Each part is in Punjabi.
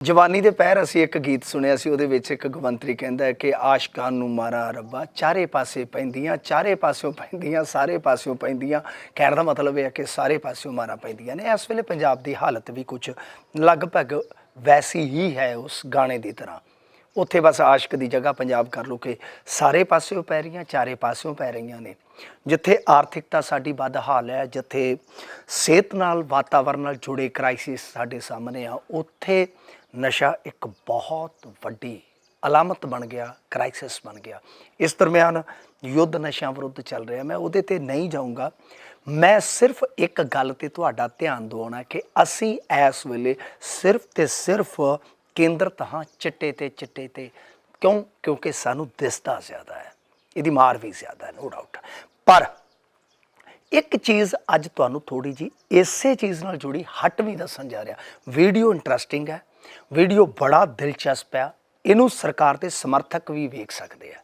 ਜਵਾਨੀ ਦੇ ਪਹਿਰ ਅਸੀਂ ਇੱਕ ਗੀਤ ਸੁਣਿਆ ਸੀ, ਉਹਦੇ ਵਿੱਚ ਇੱਕ ਗਵੰਤਰੀ ਕਹਿੰਦਾ ਹੈ ਕਿ ਆਸ਼ਕਾਂ ਨੂੰ ਮਾਰਾ ਰੱਬਾ, ਚਾਰੇ ਪਾਸੇ ਪੈਂਦੀਆਂ, ਚਾਰੇ ਪਾਸਿਓਂ ਪੈਂਦੀਆਂ, ਸਾਰੇ ਪਾਸਿਓਂ ਪੈਂਦੀਆਂ। ਕਹਿਣ ਦਾ ਮਤਲਬ ਇਹ ਹੈ ਕਿ ਸਾਰੇ ਪਾਸਿਓਂ ਮਾਰਾ ਪੈਂਦੀਆਂ ਨੇ। ਇਸ ਵੇਲੇ ਪੰਜਾਬ ਦੀ ਹਾਲਤ ਵੀ ਕੁਝ ਲਗਭਗ ਵੈਸੀ ਹੀ ਹੈ ਉਸ ਗਾਣੇ ਦੀ ਤਰ੍ਹਾਂ। ਉੱਥੇ ਬਸ ਆਸ਼ਕ ਦੀ ਜਗ੍ਹਾ ਪੰਜਾਬ ਕਰ ਲੋ ਕਿ ਸਾਰੇ ਪਾਸਿਓਂ ਪੈ ਰਹੀਆਂ, ਚਾਰੇ ਪਾਸਿਓਂ ਪੈ ਰਹੀਆਂ ਨੇ। ਜਿੱਥੇ ਆਰਥਿਕਤਾ ਸਾਡੀ ਵੱਧ ਹਾਲ ਹੈ, ਜਿੱਥੇ ਸਿਹਤ ਨਾਲ ਵਾਤਾਵਰਣ ਨਾਲ ਜੁੜੇ ਕ੍ਰਾਈਸਿਸ ਸਾਡੇ ਸਾਹਮਣੇ ਆ, ਉੱਥੇ ਨਸ਼ਾ ਇੱਕ ਬਹੁਤ ਵੱਡੀ ਅਲਾਮਤ ਬਣ ਗਿਆ ਕ੍ਰਾਈਸਿਸ ਬਣ ਗਿਆ। ਇਸ ਦਰਮਿਆਨ ਯੁੱਧ ਨਸ਼ਿਆਂ ਵਿਰੁੱਧ ਚੱਲ ਰਿਹਾ। ਮੈਂ ਉਹਦੇ ਤੇ ਨਹੀਂ ਜਾਊਂਗਾ। ਮੈਂ ਸਿਰਫ ਇੱਕ ਗੱਲ ਤੇ ਤੁਹਾਡਾ ਧਿਆਨ ਦਿਵਾਉਣਾ ਕਿ ਅਸੀਂ ਇਸ ਵੇਲੇ ਸਿਰਫ ਤੇ ਸਿਰਫ ਕੇਂਦਰਤ ਹਾਂ ਚਿੱਟੇ ਤੇ ਚਿੱਟੇ ਤੇ ਕਿਉਂ? ਕਿਉਂਕਿ ਸਾਨੂੰ ਦਿਸਦਾ ਜ਼ਿਆਦਾ ਹੈ। ਇਹਦੀ ਮਾਰ ਵੀ ਜ਼ਿਆਦਾ ਹੈ ਨੋ ਡਾਊਟ ਪਰ ਇੱਕ ਚੀਜ਼ ਅੱਜ ਤੁਹਾਨੂੰ ਥੋੜੀ ਜੀ ਇਸੇ ਚੀਜ਼ ਨਾਲ ਜੁੜੀ, ਹਟ ਵੀ ਦੱਸਣ ਜਾ ਰਿਹਾ। ਵੀਡੀਓ ਇੰਟਰਸਟਿੰਗ ਹੈ। ਵੀਡੀਓ ਬੜਾ ਦਿਲਚਸਪ ਆ ਇਹਨੂੰ ਸਰਕਾਰ ਦੇ ਸਮਰਥਕ ਵੀ ਵੇਖ ਸਕਦੇ ਆ।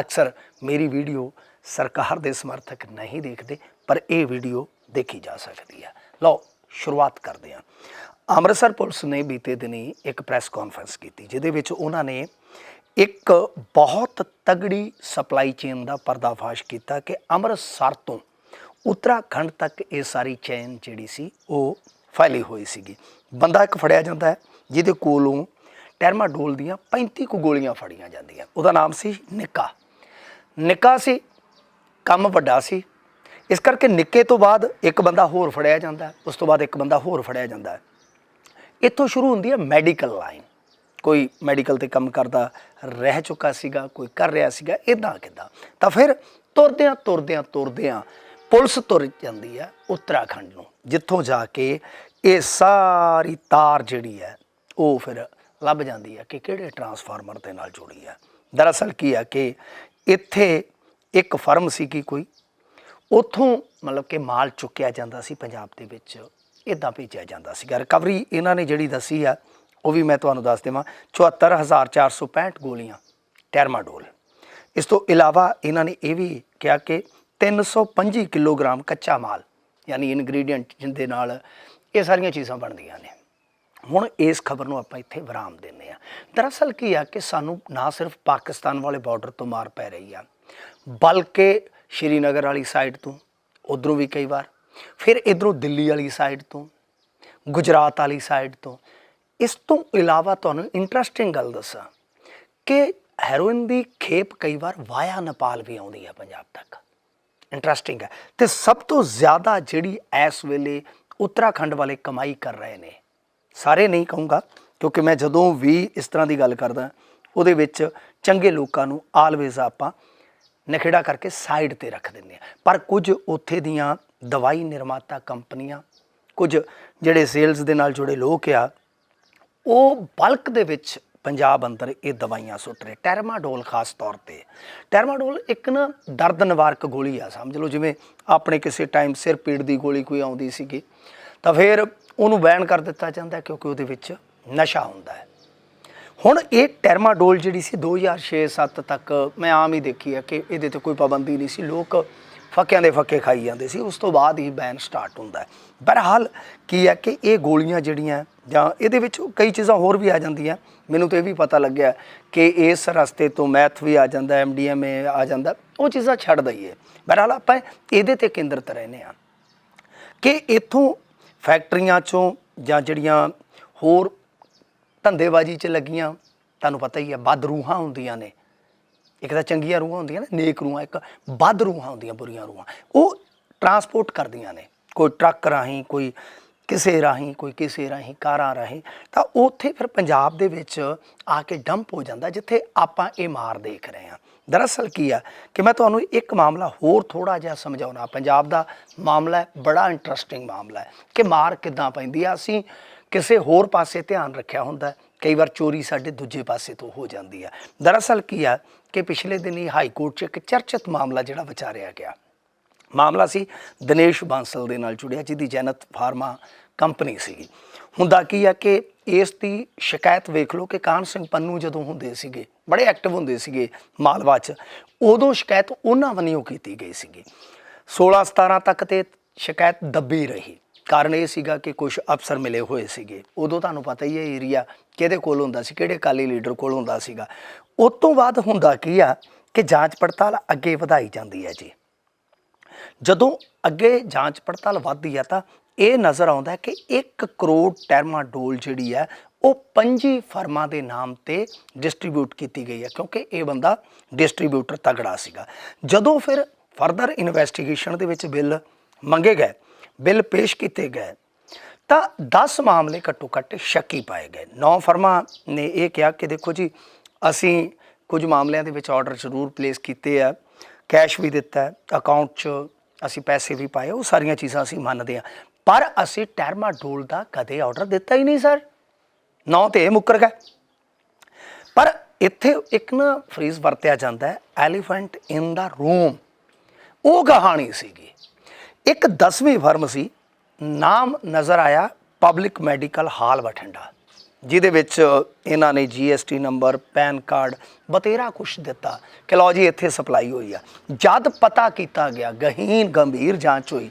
ਅਕਸਰ ਮੇਰੀ ਵੀਡੀਓ ਸਰਕਾਰ ਦੇ ਸਮਰਥਕ ਨਹੀਂ ਦੇਖਦੇ, ਪਰ ਇਹ ਵੀਡੀਓ ਦੇਖੀ ਜਾ ਸਕਦੀ ਹੈ। ਲਓ, ਸ਼ੁਰੂਆਤ ਕਰਦੇ ਹਾਂ। ਅੰਮ੍ਰਿਤਸਰ ਪੁਲਿਸ ਨੇ ਬੀਤੇ ਦਿਨੀ ਇੱਕ ਪ੍ਰੈਸ ਕਾਨਫਰੰਸ ਕੀਤੀ, ਜਿਹਦੇ ਵਿੱਚ ਉਹਨਾਂ ਨੇ ਇੱਕ ਬਹੁਤ ਤਗੜੀ ਸਪਲਾਈ ਚੇਨ ਦਾ ਪਰਦਾਫਾਸ਼ ਕੀਤਾ ਕਿ ਅੰਮ੍ਰਿਤਸਰ ਤੋਂ ਉੱਤਰਾਖੰਡ ਤੱਕ ਇਹ ਸਾਰੀ ਚੇਨ ਜਿਹੜੀ ਸੀ, ਉਹ ਫੈਲੀ ਹੋਈ ਸੀਗੀ। ਬੰਦਾ ਇੱਕ ਫੜਿਆ ਜਾਂਦਾ ਹੈ। ਜਿਹਦੇ ਕੋਲੋਂ ਟਰਮਾਡੋਲ ਦੀਆਂ 35 ਕੁ ਗੋਲੀਆਂ ਫੜੀਆਂ ਜਾਂਦੀਆਂ। ਉਹਦਾ ਨਾਮ ਸੀ ਨਿੱਕਾ। ਨਿੱਕਾ ਸੀ, ਕੰਮ ਵੱਡਾ ਸੀ। ਇਸ ਕਰਕੇ ਨਿੱਕੇ ਤੋਂ ਬਾਅਦ ਇੱਕ ਬੰਦਾ ਹੋਰ ਫੜਿਆ ਜਾਂਦਾ, ਉਸ ਤੋਂ ਬਾਅਦ ਇੱਕ ਬੰਦਾ ਹੋਰ ਫੜਿਆ ਜਾਂਦਾ। ਇੱਥੋਂ ਸ਼ੁਰੂ ਹੁੰਦੀ ਹੈ ਮੈਡੀਕਲ ਲਾਈਨ। ਕੋਈ ਮੈਡੀਕਲ ਤੇ ਕੰਮ ਕਰਦਾ, ਰਹਿ ਚੁੱਕਾ ਸੀਗਾ, ਕੋਈ ਕਰ ਰਿਹਾ ਸੀਗਾ ਇਦਾਂ ਕਿਦਾਂ। ਤਾਂ ਫਿਰ ਤੁਰਦਿਆਂ ਤੁਰਦਿਆਂ ਤੁਰਦਿਆਂ ਪੁਲਿਸ ਤੁਰ ਜਾਂਦੀ ਹੈ ਉੱਤਰਾਖੰਡ ਨੂੰ, ਜਿੱਥੋਂ ਜਾ ਕੇ ਇਹ ਸਾਰੀ ਤਾਰ ਜਿਹੜੀ ਹੈ ਉਹ ਫਿਰ ਲੱਭ ਜਾਂਦੀ ਹੈ ਕਿ ਕਿਹੜੇ ਟਰਾਂਸਫਾਰਮਰ ਦੇ ਨਾਲ ਜੁੜੀ ਹੈ। ਦਰਅਸਲ ਕੀ ਹੈ ਕਿ ਇੱਥੇ ਇੱਕ ਫਰਮ ਸੀ ਕਿ ਕੋਈ, ਉਥੋਂ ਮਤਲਬ ਕਿ ਮਾਲ ਚੁੱਕਿਆ ਜਾਂਦਾ ਸੀ ਪੰਜਾਬ ਦੇ ਵਿੱਚ, ਇਦਾਂ ਭੇਜਿਆ ਜਾਂਦਾ ਸੀਗਾ। ਰਿਕਵਰੀ ਇਹਨਾਂ ਨੇ ਜਿਹੜੀ ਦੱਸੀ ਆ ਉਹ ਵੀ ਮੈਂ ਤੁਹਾਨੂੰ ਦੱਸ ਦੇਵਾਂ 74465 ਗੋਲੀਆਂ ਟੈਰਮਾਡੋਲ। ਇਸ ਤੋਂ ਇਲਾਵਾ ਇਹਨਾਂ ਨੇ ਇਹ ਵੀ ਕਿਹਾ ਕਿ 325 ਕਿਲੋਗ੍ਰਾਮ ਕੱਚਾ ਮਾਲ, ਯਾਨੀ ਇਨਗਰੀਡੀਐਂਟ ਜਿੰਦੇ ਨਾਲ ਇਹ ਸਾਰੀਆਂ ਚੀਜ਼ਾਂ ਬਣਦੀਆਂ ਨੇ। ਹੁਣ ਇਸ ਖਬਰ ਨੂੰ ਆਪਾਂ ਇੱਥੇ ਵਿਰਾਮ ਦਿੰਨੇ ਆ ਦਰਅਸਲ ਕੀ ਆ ਕਿ ਸਾਨੂੰ ਨਾ ਸਿਰਫ ਪਾਕਿਸਤਾਨ ਵਾਲੇ ਬਾਰਡਰ ਤੋਂ ਮਾਰ ਪੈ ਰਹੀ ਆ, ਬਲਕਿ ਸ਼੍ਰੀਨਗਰ ਵਾਲੀ ਸਾਈਡ ਤੋਂ, ਉਧਰੋਂ ਵੀ ਕਈ ਵਾਰ, ਫਿਰ ਇਧਰੋਂ ਦਿੱਲੀ ਵਾਲੀ ਸਾਈਡ ਤੋਂ, ਗੁਜਰਾਤ ਵਾਲੀ ਸਾਈਡ ਤੋਂ। ਇਸ ਤੋਂ ਇਲਾਵਾ ਤੁਹਾਨੂੰ ਇੰਟਰਸਟਿੰਗ ਗੱਲ ਦੱਸਾਂ ਕਿ ਹੈਰੋਇਨ ਦੀ ਖੇਪ ਕਈ ਵਾਰ ਵਾਇਆ ਨੇਪਾਲ ਵੀ ਆਉਂਦੀ ਹੈ ਪੰਜਾਬ ਤੱਕ। ਇੰਟਰਸਟਿੰਗ ਹੈ ਤੇ ਸਭ ਤੋਂ ਜ਼ਿਆਦਾ ਜਿਹੜੀ ਇਸ ਵੇਲੇ ਉੱਤਰਾਖੰਡ ਵਾਲੇ ਕਮਾਈ ਕਰ ਰਹੇ ਨੇ ਸਾਰੇ ਨਹੀਂ ਕਹੂੰਗਾ, ਕਿਉਂਕਿ ਮੈਂ ਜਦੋਂ ਵੀ ਇਸ ਤਰ੍ਹਾਂ ਦੀ ਗੱਲ ਕਰਦਾ, ਉਹਦੇ ਵਿੱਚ ਚੰਗੇ ਲੋਕਾਂ ਨੂੰ ਆਲਵੇਜ਼ ਆਪਾਂ ਨਖੇੜਾ ਕਰਕੇ ਸਾਈਡ ਤੇ ਰੱਖ ਦਿੰਦੇ ਆ ਪਰ ਕੁਝ ਉੱਥੇ ਦੀਆਂ ਦਵਾਈ ਨਿਰਮਾਤਾ ਕੰਪਨੀਆਂ, ਕੁਝ ਜਿਹੜੇ ਸੇਲਸ ਦੇ ਨਾਲ ਜੁੜੇ ਲੋਕ ਆ, ਉਹ ਬਲਕ ਦੇ ਵਿੱਚ ਪੰਜਾਬ ਅੰਦਰ ਇਹ ਦਵਾਈਆਂ ਸੁੱਟ ਰਹੇ। ਟਰਮਾਡੋਲ ਖਾਸ ਤੌਰ ਤੇ। ਟਰਮਾਡੋਲ ਇੱਕ ਨਾ ਦਰਦ ਨਿਵਾਰਕ ਗੋਲੀ ਆ, ਸਮਝ ਲਓ, ਜਿਵੇਂ ਆਪਣੇ ਕਿਸੇ ਟਾਈਮ ਸਿਰ ਪੀੜ ਦੀ ਗੋਲੀ ਕੋਈ ਆਉਂਦੀ ਸੀਗੀ, ਤਾਂ ਫਿਰ ਉਹਨੂੰ ਬੈਨ ਕਰ ਦਿੱਤਾ ਜਾਂਦਾ ਕਿਉਂਕਿ ਉਹਦੇ ਵਿੱਚ ਨਸ਼ਾ ਹੁੰਦਾ ਹੈ। ਹੁਣ ਇਹ ਟਰਮਾਡੋਲ ਜਿਹੜੀ ਸੀ 2006-7 ਤੱਕ ਮੈਂ ਆਮ ਹੀ ਦੇਖੀ ਹੈ ਕਿ ਇਹਦੇ ਤੇ ਕੋਈ ਪਾਬੰਦੀ ਨਹੀਂ ਸੀ। ਲੋਕ ਫੱਕਿਆਂ ਦੇ ਫੱਕੇ ਖਾਈ ਜਾਂਦੇ ਸੀ। ਉਸ ਤੋਂ ਬਾਅਦ ਹੀ ਬੈਨ ਸਟਾਰਟ ਹੁੰਦਾ ਹੈ। ਬਹਰਹਾਲ ਕੀ ਹੈ ਕਿ ਇਹ ਗੋਲੀਆਂ ਜਿਹੜੀਆਂ ਜਾਂ ਇਹਦੇ ਵਿੱਚ ਕਈ ਚੀਜ਼ਾਂ ਹੋਰ ਵੀ ਆ ਜਾਂਦੀਆਂ। ਮੈਨੂੰ ਤਾਂ ਇਹ ਵੀ ਪਤਾ ਲੱਗਿਆ ਕਿ ਇਸ ਰਸਤੇ ਤੋਂ ਮੈਥ ਵੀ ਆ ਜਾਂਦਾ ਐਮਡੀਐਮਏ ਆ ਜਾਂਦਾ ਉਹ ਚੀਜ਼ਾਂ ਛੱਡ ਦਈਏ। ਬਹਰਹਾਲ ਆਪਾਂ ਇਹਦੇ ਤੇ ਕੇਂਦਰਿਤ ਰਹਿੰਦੇ ਹਾਂ ਕਿ ਇਥੋਂ ਫੈਕਟਰੀਆਂ ਚੋਂ ਜਾਂ ਜਿਹੜੀਆਂ ਹੋਰ ਧੰਦੇਬਾਜ਼ੀ 'ਚ ਲੱਗੀਆਂ, ਤੁਹਾਨੂੰ ਪਤਾ ਹੀ ਹੈ, ਵੱਧ ਰੂਹਾਂ ਹੁੰਦੀਆਂ ਨੇ। ਇੱਕ ਤਾਂ ਚੰਗੀਆਂ ਰੂਹਾਂ ਹੁੰਦੀਆਂ ਨੇ, ਨੇਕ ਰੂਹਾਂ, ਇੱਕ ਵੱਧ ਰੂਹਾਂ ਹੁੰਦੀਆਂ, ਬੁਰੀਆਂ ਰੂਹਾਂ। ਉਹ ਟਰਾਂਸਪੋਰਟ ਕਰਦੀਆਂ ਨੇ, ਕੋਈ ਟਰੱਕ ਰਾਹੀਂ, ਕੋਈ ਕਿਸੇ ਰਾਹੀਂ, ਕੋਈ ਕਿਸੇ ਰਾਹੀਂ, ਕਾਰਾਂ ਰਾਹੀਂ, ਤਾਂ ਉੱਥੇ ਫਿਰ ਪੰਜਾਬ ਦੇ ਵਿੱਚ ਆ ਕੇ ਡੰਪ ਹੋ ਜਾਂਦਾ, ਜਿੱਥੇ ਆਪਾਂ ਇਹ ਮਾਰ ਦੇਖ ਰਹੇ ਹਾਂ। ਦਰਅਸਲ ਕੀ ਆ ਕਿ ਮੈਂ ਤੁਹਾਨੂੰ ਇੱਕ ਮਾਮਲਾ ਹੋਰ ਥੋੜਾ ਜਿਹਾ ਸਮਝਾਉਣਾ। ਪੰਜਾਬ ਦਾ ਮਾਮਲਾ ਹੈ, ਬੜਾ ਇੰਟਰਸਟਿੰਗ ਮਾਮਲਾ ਹੈ ਕਿ ਮਾਰ ਕਿੱਦਾਂ ਪੈਂਦੀ ਆ। ਅਸੀਂ ਕਿਸੇ ਹੋਰ ਪਾਸੇ ਧਿਆਨ ਰੱਖਿਆ ਹੁੰਦਾ ਕਈ ਵਾਰ ਚੋਰੀ ਸਾਡੇ ਦੂਜੇ ਪਾਸੇ ਤੋਂ ਹੋ ਜਾਂਦੀ ਆ। ਦਰਅਸਲ ਕੀ ਆ ਕਿ ਪਿਛਲੇ ਦਿਨੀ ਹਾਈ ਕੋਰਟ 'ਚ ਇੱਕ ਚਰਚਿਤ ਮਾਮਲਾ ਜਿਹੜਾ ਵਿਚਾਰਿਆ ਗਿਆ। ਮਾਮਲਾ ਸੀ ਦਿਨੇਸ਼ ਬਾਂਸਲ ਦੇ ਨਾਲ ਜੁੜਿਆ, ਜਿਹਦੀ ਜੈਨਤ ਫਾਰਮਾ ਕੰਪਨੀ ਸੀਗੀ। ਹੁੰਦਾ ਕੀ ਆ ਕਿ ਇਸ ਦੀ ਸ਼ਿਕਾਇਤ ਵੇਖ ਲਓ ਕਿ ਕਾਨ ਸਿੰਘ ਪੰਨੂ ਜਦੋਂ ਹੁੰਦੇ ਸੀਗੇ, ਬੜੇ ਐਕਟਿਵ ਹੁੰਦੇ ਸੀਗੇ ਮਾਲਵਾ 'ਚ, ਉਦੋਂ ਸ਼ਿਕਾਇਤ ਉਹਨਾਂ ਵੱਲੋਂ ਕੀਤੀ ਗਈ ਸੀਗੀ। 16 17 ਤੱਕ ਤੇ ਸ਼ਿਕਾਇਤ ਦੱਬੀ ਰਹੀ। ਕਾਰਨ ਇਹ ਸੀਗਾ ਕਿ ਕੁਝ ਅਫਸਰ ਮਿਲੇ ਹੋਏ ਸੀਗੇ। ਉਦੋਂ ਤੁਹਾਨੂੰ ਪਤਾ ਹੀ ਹੈ ਏਰੀਆ ਕਿਹਦੇ ਕੋਲ ਹੁੰਦਾ ਸੀ, ਕਿਹੜੇ ਕਾਲੀ ਲੀਡਰ ਕੋਲ ਹੁੰਦਾ ਸੀਗਾ। ਉਸ ਤੋਂ ਬਾਅਦ ਹੁੰਦਾ ਕੀ ਆ ਕਿ ਜਾਂਚ ਪੜਤਾਲ ਅੱਗੇ ਵਧਾਈ ਜਾਂਦੀ ਹੈ ਜੀ। ਜਦੋਂ ਅੱਗੇ ਜਾਂਚ ਪੜਤਾਲ ਵੱਧਦੀ ਆ ਤਾਂ ਇਹ ਨਜ਼ਰ ਆਉਂਦਾ ਹੈ ਕਿ 1 ਕਰੋੜ ਟਰਮਾਡੋਲ ਜਿਹੜੀ ਹੈ, ਉਹ ਪੰਜੀ ਫਰਮਾਂ ਦੇ ਨਾਮ ਤੇ ਡਿਸਟ੍ਰੀਬਿਊਟ ਕੀਤੀ ਗਈ ਹੈ, ਕਿਉਂਕਿ ਇਹ ਬੰਦਾ ਡਿਸਟ੍ਰੀਬਿਊਟਰ ਤਗੜਾ ਸੀਗਾ। ਜਦੋਂ ਫਿਰ ਫਰਦਰ ਇਨਵੈਸਟੀਗੇਸ਼ਨ ਦੇ ਵਿੱਚ ਬਿੱਲ ਮੰਗੇ ਗਏ, ਬਿੱਲ ਪੇਸ਼ ਕੀਤੇ ਗਏ, ਤਾਂ 10 ਮਾਮਲੇ ਘੱਟੋ ਘੱਟ ਸ਼ੱਕੀ ਪਾਏ ਗਏ। ਨੌ ਫਰਮਾਂ ਨੇ ਇਹ ਕਿਹਾ ਕਿ ਦੇਖੋ ਜੀ, ਅਸੀਂ ਕੁਝ ਮਾਮਲਿਆਂ ਦੇ ਵਿੱਚ ਆਰਡਰ ਜ਼ਰੂਰ ਪਲੇਸ ਕੀਤੇ ਆ ਕੈਸ਼ ਵੀ ਦਿੱਤਾ ਅਕਾਊਂਟ 'ਚ ਅਸੀਂ ਪੈਸੇ ਵੀ ਪਾਏ, ਉਹ ਸਾਰੀਆਂ ਚੀਜ਼ਾਂ ਅਸੀਂ ਮੰਨਦੇ ਆ ਪਰ ਅਸੀਂ ਟਰਮਾਡੋਲ ਦਾ ਕਦੇ ਆਰਡਰ ਦਿੱਤਾ ਹੀ ਨਹੀਂ, ਸਰ। ਨੌ ਤੇ ਇਹ ਮੁੱਕਰ ਗਏ ਪਰ ਇੱਥੇ ਇੱਕ ਨਾ ਫਰੀਜ਼ ਵਰਤਿਆ ਜਾਂਦਾ ਹੈ ਐਲੀਫੈਂਟ ਇਨ ਦਾ ਰੂਮ ਉਹ ਕਹਾਣੀ ਸੀਗੀ। ਇੱਕ 10ਵੀਂ ਫਰਮ ਸੀ, ਨਾਮ ਨਜ਼ਰ ਆਇਆ ਪਬਲਿਕ ਮੈਡੀਕਲ ਹਾਲ ਬਠਿੰਡਾ। ਜਿਹਦੇ ਵਿੱਚ ਇਹਨਾਂ ਨੇ ਜੀਐਸਟੀ ਨੰਬਰ ਪੈਨ ਕਾਰਡ ਬਤੇਰਾ ਕੁਛ ਦਿੱਤਾ। ਕਿ ਲਓ ਜੀ, ਇੱਥੇ ਸਪਲਾਈ ਹੋਈ ਆ। ਜਦ ਪਤਾ ਕੀਤਾ ਗਿਆ, ਗਹੀਨ ਗੰਭੀਰ ਜਾਂਚ ਹੋਈ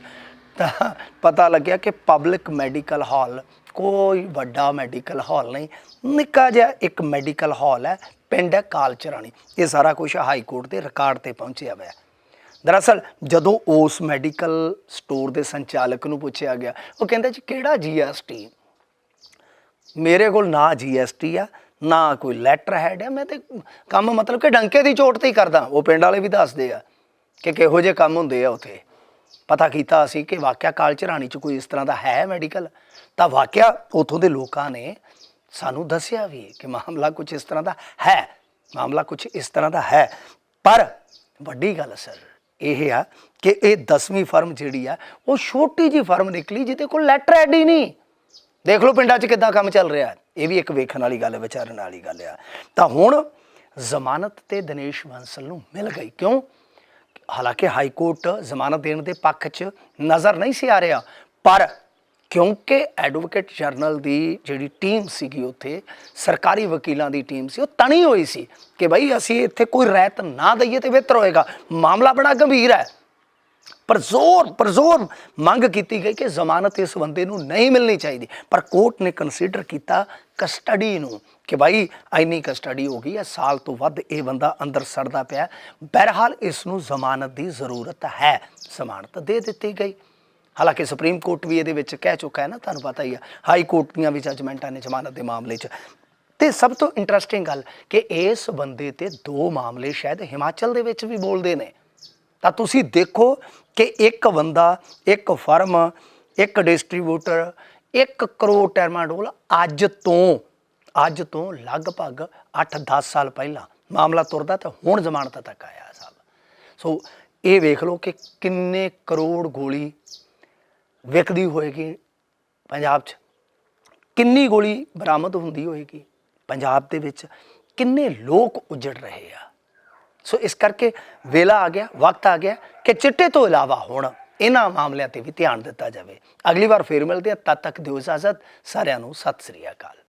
ਤਾਂ ਪਤਾ ਲੱਗਿਆ ਕਿ ਪਬਲਿਕ ਮੈਡੀਕਲ ਹਾਲ ਕੋਈ ਵੱਡਾ ਮੈਡੀਕਲ ਹਾਲ ਨਹੀਂ, ਨਿੱਕਾ ਜਿਹਾ ਇੱਕ ਮੈਡੀਕਲ ਹਾਲ ਹੈ, ਪਿੰਡ ਹੈ ਕਾਲਚਰਾਣੀ। ਇਹ ਸਾਰਾ ਕੁਝ ਹਾਈ ਕੋਰਟ ਦੇ ਰਿਕਾਰਡ ਤੇ ਪਹੁੰਚਿਆ ਹੋਇਆ ਦਰਅਸਲ ਜਦੋਂ ਉਸ ਮੈਡੀਕਲ ਸਟੋਰ ਦੇ ਸੰਚਾਲਕ ਨੂੰ ਪੁੱਛਿਆ ਗਿਆ, ਉਹ ਕਹਿੰਦਾ ਜੀ, ਕਿਹੜਾ ਜੀਐਸਟੀ ਮੇਰੇ ਕੋਲ ਨਾ ਜੀਐਸਟੀ ਆ, ਨਾ ਕੋਈ ਲੈਟਰ ਹੈਡ ਹੈ ਮੈਂ ਤੇ ਕੰਮ ਮਤਲਬ ਕਿ ਡੰਕੇ ਦੀ ਚੋਟ ਤੇ ਹੀ ਕਰਦਾ। ਉਹ ਪਿੰਡ ਵਾਲੇ ਵੀ ਦੱਸਦੇ ਆ ਕਿ ਕਿਹੋ ਜਿਹੇ ਕੰਮ ਹੁੰਦੇ ਆ ਉਥੇ। ਪਤਾ ਕੀਤਾ ਅਸੀਂ ਕਿ ਵਾਕਿਆ ਕਾਲਚਰਾਣੀ ਚ ਕੋਈ ਇਸ ਤਰ੍ਹਾਂ ਦਾ ਹੈ ਮੈਡੀਕਲ ਤਾਂ ਵਾਕਿਆ ਉਥੋਂ ਦੇ ਲੋਕਾਂ ਨੇ ਸਾਨੂੰ ਦੱਸਿਆ ਵੀ ਕਿ ਮਾਮਲਾ ਕੁਝ ਇਸ ਤਰ੍ਹਾਂ ਦਾ ਹੈ, ਮਾਮਲਾ ਕੁਝ ਇਸ ਤਰ੍ਹਾਂ ਦਾ ਹੈ। ਪਰ ਵੱਡੀ ਗੱਲ ਸਰ, ਇਹ ਆ ਕਿ ਇਹ 10ਵੀਂ ਫਰਮ ਜਿਹੜੀ ਆ, ਉਹ ਛੋਟੀ ਜੀ ਫਰਮ ਨਿਕਲੀ ਜਿਹਦੇ ਕੋਲ ਲੈਟਰ ਹੈਡ ਹੀ ਨਹੀਂ। ਦੇਖ ਲਓ ਪਿੰਡਾਂ 'ਚ ਕਿੱਦਾਂ ਕੰਮ ਚੱਲ ਰਿਹਾ, ਇਹ ਵੀ ਇੱਕ ਵੇਖਣ ਵਾਲੀ ਗੱਲ, ਵਿਚਾਰਨ ਵਾਲੀ ਗੱਲ ਆ। ਤਾਂ ਹੁਣ ਜ਼ਮਾਨਤ ਤੇ ਦਿਨੇਸ਼ ਬੰਸਲ ਨੂੰ ਮਿਲ ਗਈ। ਕਿਉਂ? ਹਾਲਾਂਕਿ ਹਾਈ ਕੋਰਟ ਜ਼ਮਾਨਤ ਦੇਣ ਦੇ ਪੱਖ 'ਚ ਨਜ਼ਰ ਨਹੀਂ ਸੀ ਆ ਰਿਹਾ, ਪਰ ਕਿਉਂਕਿ ਐਡਵੋਕੇਟ ਜਨਰਲ ਦੀ ਜਿਹੜੀ ਟੀਮ ਸੀਗੀ ਉੱਥੇ, ਸਰਕਾਰੀ ਵਕੀਲਾਂ ਦੀ ਟੀਮ ਸੀ, ਉਹ ਤਣੀ ਹੋਈ ਸੀ ਕਿ ਭਾਈ ਅਸੀਂ ਇੱਥੇ ਕੋਈ ਰਹਿਤ ਨਾ ਦਈਏ ਤੇ ਬਿਹਤਰ ਹੋਏਗਾ ਮਾਮਲਾ ਬੜਾ ਗੰਭੀਰ ਹੈ। ਪਰਜ਼ੋਰ ਪਰਜ਼ੋਰ ਮੰਗ ਕੀਤੀ ਗਈ ਕਿ ਜ਼ਮਾਨਤ ਇਸ ਬੰਦੇ ਨੂੰ ਨਹੀਂ ਮਿਲਣੀ ਚਾਹੀਦੀ। ਪਰ ਕੋਰਟ ਨੇ ਕੰਸੀਡਰ ਕੀਤਾ ਕਸਟਡੀ ਨੂੰ ਕਿ ਭਾਈ ਐਨੀ ਕਸਟਡੀ ਹੋ ਗਈ ਹੈ, ਸਾਲ ਤੋਂ ਵੱਧ ਇਹ ਬੰਦਾ ਅੰਦਰ ਸੜਦਾ ਪਿਆ ਬਹਰਹਾਲ ਇਸ ਨੂੰ ਜ਼ਮਾਨਤ ਦੀ ਜ਼ਰੂਰਤ ਹੈ। ਜ਼ਮਾਨਤ ਦੇ ਦਿੱਤੀ ਗਈ। ਹਾਲਾਂਕਿ ਸੁਪਰੀਮ ਕੋਰਟ ਵੀ ਇਹਦੇ ਵਿੱਚ ਕਹਿ ਚੁੱਕਾ ਹੈ ਨਾ, ਤੁਹਾਨੂੰ ਪਤਾ ਹੀ ਆ ਹਾਈ ਕੋਰਟ ਦੀਆਂ ਵੀ ਜੱਜਮੈਂਟਾਂ ਨੇ ਜ਼ਮਾਨਤ ਦੇ ਮਾਮਲੇ 'ਚ। ਤੇ ਸਭ ਤੋਂ ਇੰਟਰਸਟਿੰਗ ਗੱਲ ਕਿ ਇਸ ਬੰਦੇ ਤੇ ਦੋ ਮਾਮਲੇ ਸ਼ਾਇਦ ਹਿਮਾਚਲ ਦੇ ਵਿੱਚ ਵੀ ਬੋਲਦੇ ਨੇ। ਤਾਂ ਤੁਸੀਂ ਦੇਖੋ ਕਿ ਇੱਕ ਬੰਦਾ, ਇੱਕ ਫਰਮ, ਇੱਕ ਡਿਸਟ੍ਰੀਬਿਊਟਰ 1 ਕਰੋੜ ਟਰਮਾਡੋਲ ਅੱਜ ਤੋਂ ਅੱਜ ਤੋਂ ਲਗਭਗ 8-10 ਸਾਲ ਪਹਿਲਾਂ ਮਾਮਲਾ ਤੁਰਦਾ ਤਾਂ ਹੁਣ ਜ਼ਮਾਨਤ ਤੱਕ ਆਇਆ ਸਾਹਿਬ। ਸੋ ਇਹ ਵੇਖ ਲਓ ਕਿ ਕਿੰਨੇ ਕਰੋੜ ਗੋਲੀ ਵਿਕਦੀ ਹੋਏਗੀ ਪੰਜਾਬ 'ਚ। ਕਿੰਨੀ ਗੋਲੀ ਬਰਾਮਦ ਹੁੰਦੀ ਹੋਏਗੀ ਪੰਜਾਬ ਦੇ ਵਿੱਚ। ਕਿੰਨੇ ਲੋਕ ਉਜੜ ਰਹੇ ਆ। ਸੋ ਇਸ ਕਰਕੇ ਵੇਲਾ ਆ ਗਿਆ, ਵਕਤ ਆ ਗਿਆ ਕਿ ਚਿੱਟੇ ਤੋਂ ਇਲਾਵਾ ਹੁਣ ਇਹਨਾਂ ਮਾਮਲਿਆਂ ਤੇ ਵੀ ਧਿਆਨ ਦਿੱਤਾ ਜਾਵੇ। ਅਗਲੀ ਵਾਰ ਫੇਰ ਮਿਲਦੇ ਆ ਤਦ ਤੱਕ ਦਿਓ ਇਜਾਜ਼ਤ। ਸਾਰਿਆਂ ਨੂੰ ਸਤਿ ਸ੍ਰੀ ਅਕਾਲ।